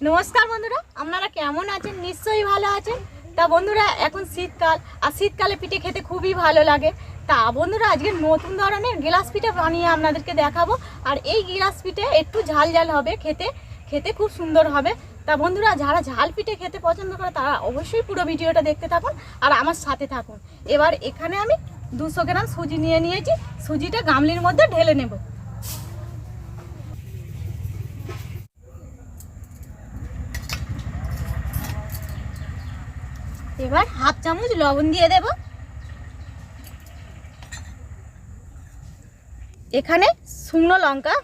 নমস্কার বন্ধুরা, আপনারা কেমন আছেন? নিশ্চয়ই ভালো আছেন। তা বন্ধুরা, এখন শীতকাল, আর শীতকালে পিঠে খেতে খুবই ভালো লাগে। তা বন্ধুরা, আজকে নতুন ধরনের গিলাস পিঠে বানিয়ে আপনাদেরকে দেখাবো। আর এই গিলাস পিঠে একটু ঝাল ঝাল হবে, খেতে খেতে খুব সুন্দর হবে। তা বন্ধুরা, যারা ঝাল পিঠে খেতে পছন্দ করে, তারা অবশ্যই পুরো ভিডিওটা দেখতে থাকুন আর আমার সাথে থাকুন। এবার এখানে আমি দুশো গ্রাম সুজি নিয়ে নিয়েছি। সুজিটা গামলির মধ্যে ঢেলে নেব। এবার হাফ চামচ লবণ দিয়ে দেব। এখানে শুকনো লঙ্কা,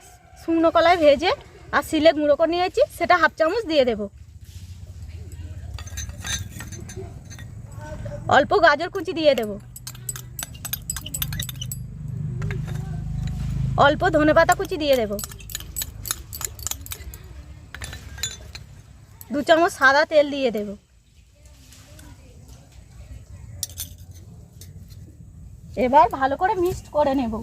শুকনো কলায় ভেজে আর শিলে গুঁড়ো করে নিয়েছি, সেটা হাফ চামচ দিয়ে দেব। অল্প গাজর কুচি দিয়ে দেব। অল্প ধনেপাতা কুচি দিয়ে দেব। দু চামচ সাদা তেল দিয়ে দেবো। এবার ভালো করে মিক্সড করে নেব।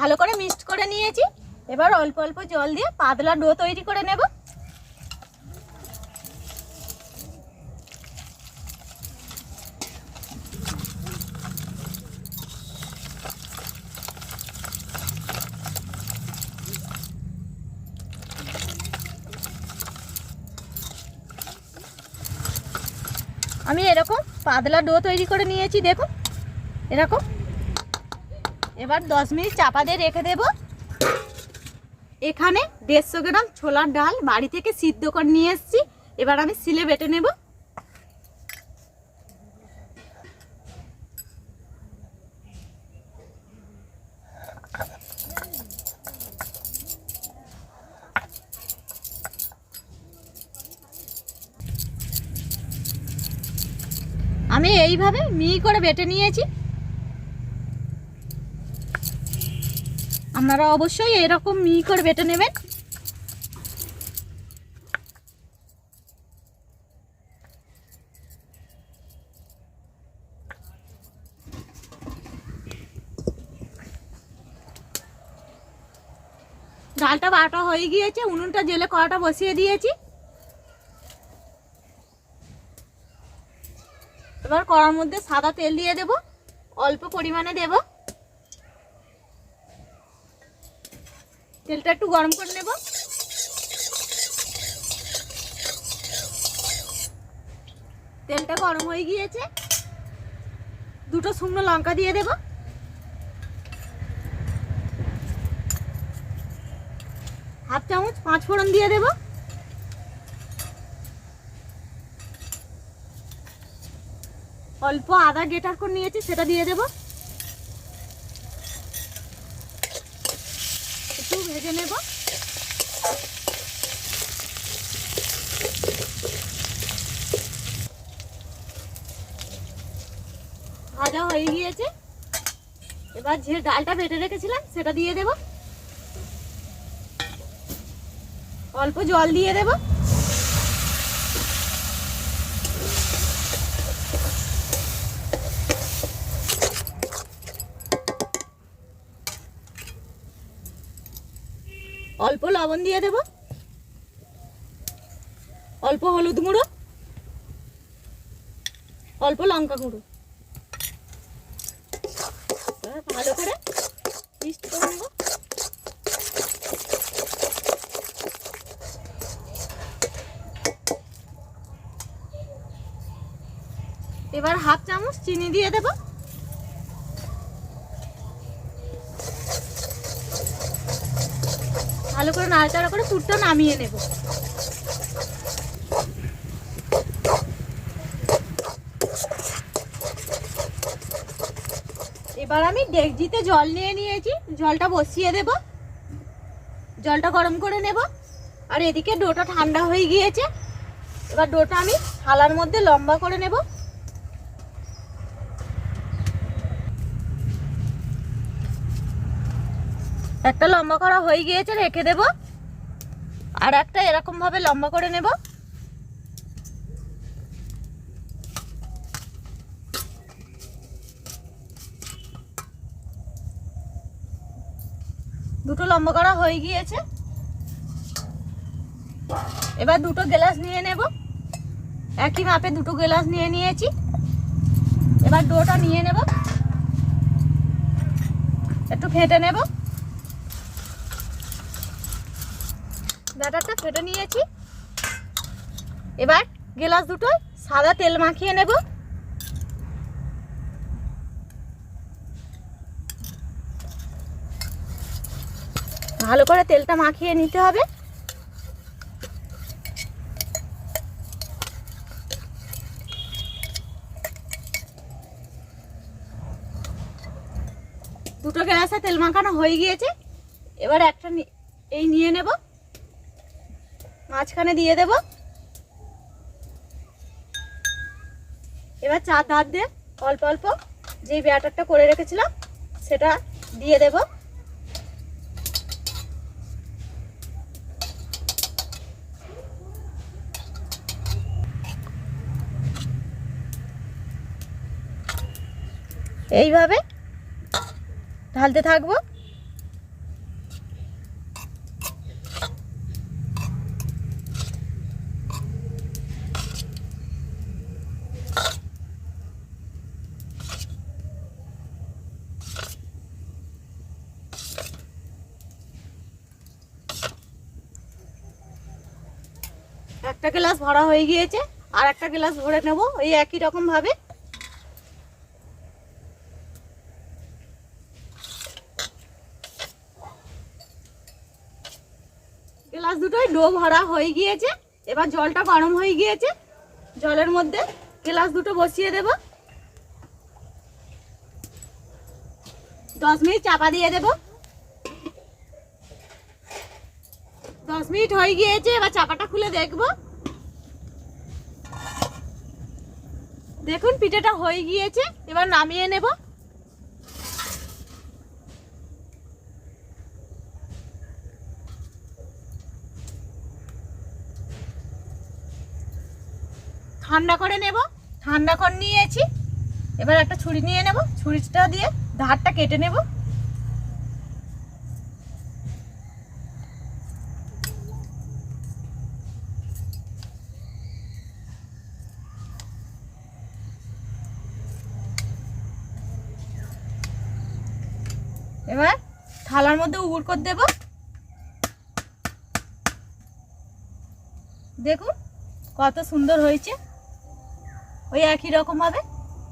ভালো করে মিক্সড করে নিয়েছি। এবার অল্প অল্প জল দিয়ে পাতলা ডো তৈরি করে নেব। আমি এরকম পাতলা ডো তৈরি করে নিয়েছি, দেখুন। এরকম। এবার দশ মিনিট চাপা দিয়ে রেখে দেব। এখানে দেড়শো গ্রাম ছোলার ডাল বাড়ি থেকে সিদ্ধ করে নিয়ে এসছি। এবার আমি সিলে বেটে নেব আমি এইভাবে মিহি করে বেটে নিয়েছি। আপনারা অবশ্যই এরকম মিহি করে বেটে নেবেন। ডালটা বাটা হয়ে গিয়েছে, উনুনটা জেলে কড়াটা বসিয়ে দিয়েছি। এবার কড়ার মধ্যে সাদা তেল দিয়ে দেব, অল্প পরিমাণে দেব। তেলটা একটু গরম করে নেব। তেলটা গরম হয়ে গিয়েছে। দুটো শুকনো লঙ্কা দিয়ে দেব। হাফ চামচ পাঁচ ফোড়ন দিয়ে দেবো। অল্প আদা গেটার করে নিয়েছি, সেটা দিয়ে দেব। একটু ভেজে নেব। ভাজা হয়ে গিয়েছে। এবার যে ডালটা বেটে রেখেছিলাম, সেটা দিয়ে দেব। অল্প জল দিয়ে দেবো। অল্প লবণ দিয়ে দেব। অল্প হলুদ গুঁড়ো। অল্প লঙ্কা গুঁড়ো। ভালো করে এবার হাফ চামচ চিনি দিয়ে দেবো। ভালো করে নাড়াচাড়া করে পুরটা নামিয়ে নেব। এবার আমি ডেকজিতে জল নিয়ে নিয়েছি, জলটা বসিয়ে দেব। জলটা গরম করে নেব। আর এদিকে ডোটা ঠান্ডা হয়ে গিয়েছে। এবার ডোটা আমি থালার মধ্যে লম্বা করে নেব। একটা লম্বা করা হয়ে গিয়েছে, রেখে দেব। আর একটা এরকমভাবে লম্বা করে নেব। দুটো লম্বা করা হয়ে গিয়েছে। এবার দুটো গ্লাস নিয়ে নেব। একই মাপে দুটো গ্লাস নিয়ে নিয়েছি। এবার ডোটা নিয়ে নেব। একটু ফেটে নেব। ব্যাটারটা ফেটে নিয়েছি। এবার গ্লাস দুটো সাদা তেল মাখিয়ে নেব। ভালো করে তেলটা মাখিয়ে নিতে হবে। দুটো গ্লাসে তেল মাখানো হয়ে গিয়েছে। এবার একটা এই নিয়ে নেব। মাঝখানে দিয়ে দেব। এবার চার ধার দিয়ে অল্প অল্প যে ব্যাটারটা করে রেখেছিলাম, সেটা দিয়ে দেব। এইভাবে ঢালতে থাকব। একটা গ্লাস ভরা হয়ে গিয়েছে, আর একটা গ্লাস ভরে নেব ওই একই রকম ভাবে। গ্লাস দুটোই ডো ভরা হয়ে গিয়েছে, এবার জলটা গরম হয়ে গিয়েছে, জলের মধ্যে গ্লাস দুটো বসিয়ে দেব। দশ মিনিট চাপা দিয়ে দেব। দশ মিনিট হয়ে গিয়েছে, এবার চাপাটা খুলে দেখব। দেখুন, পিঠেটা হয়ে গিয়েছে, এবার নামিয়ে নেব। ঠান্ডা করে নেব, ঠান্ডা করে নিয়েছি। এবার একটা ছুরি নিয়ে নেব, ছুরিটা দিয়ে ধারটা কেটে নেব এবার থালার মধ্যে উগুর করে দেব। দেখুন, কত সুন্দর হয়েছে। ওই একই রকম ভাবে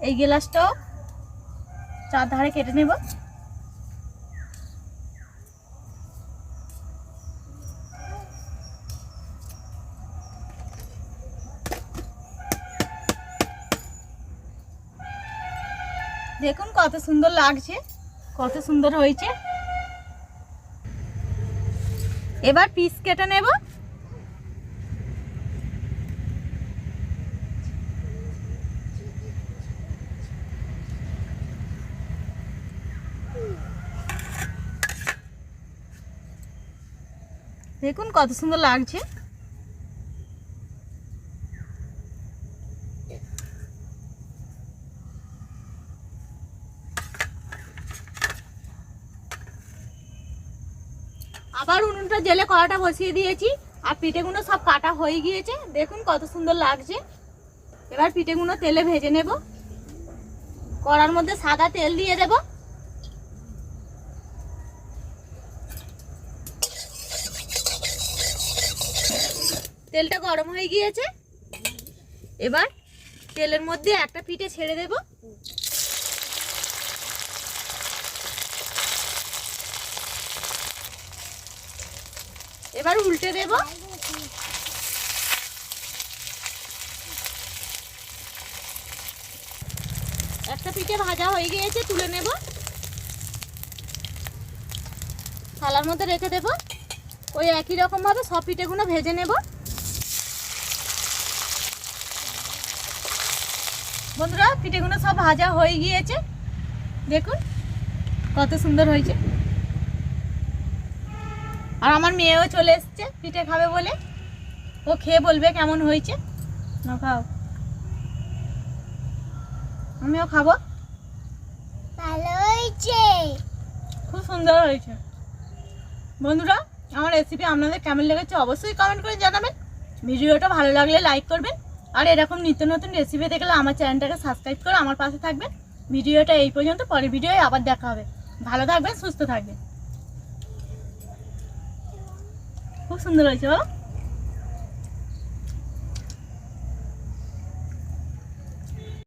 এই গ্লাসটাও চার ধারে কেটে নেব। দেখুন কত সুন্দর লাগছে, কত সুন্দর হয়েছে। এবার পিস কেটে নেব। দেখুন কত সুন্দর লাগছে। আবার উনুনটা জেলে কড়াটা বসিয়ে দিয়েছি, আর পিঠেগুলো সব কাটা হয়ে গিয়েছে। দেখুন কত সুন্দর লাগছে। এবার পিঠেগুলো তেলে ভেজে নেব। কড়ার মধ্যে সাদা তেল দিয়ে দেব। তেলটা গরম হয়ে গিয়েছে। এবার তেলের মধ্যে একটা পিঠে ছেড়ে দেব। এবার উল্টে দেব। একটা পিঠে ভাজা হয়ে গিয়েছে, তুলে নেব। থালার মধ্যে রেখে দেব। ওই একই রকম ভাবে সব পিঠেগুলো ভেজে নেব। বন্ধুরা, পিঠেগুলো সব ভাজা হয়ে গিয়েছে। দেখুন, কত সুন্দর হয়েছে। আর আমার মেয়েও চলে এসছে পিঠে খাবে বলে। ও খেয়ে বলবে কেমন হয়েছে। না খাও। আমিও খাব। ভালো হয়েছে। খুব সুন্দর হয়েছে। বন্ধুরা আমার রেসিপি আপনাদের কেমন লেগেছে অবশ্যই কমেন্ট করে জানাবেন। ভিডিওটা ভালো লাগলে লাইক করবেন। আর এরকম নিত্য নতুন রেসিপি দেখলে আমার চ্যানেলটাকে সাবস্ক্রাইব করে আমার পাশে থাকবেন। ভিডিওটা এই পর্যন্ত পরের ভিডিওয়ে আবার দেখা হবে। ভালো থাকবেন সুস্থ থাকবেন। খুব সুন্দর হয়েছে বলো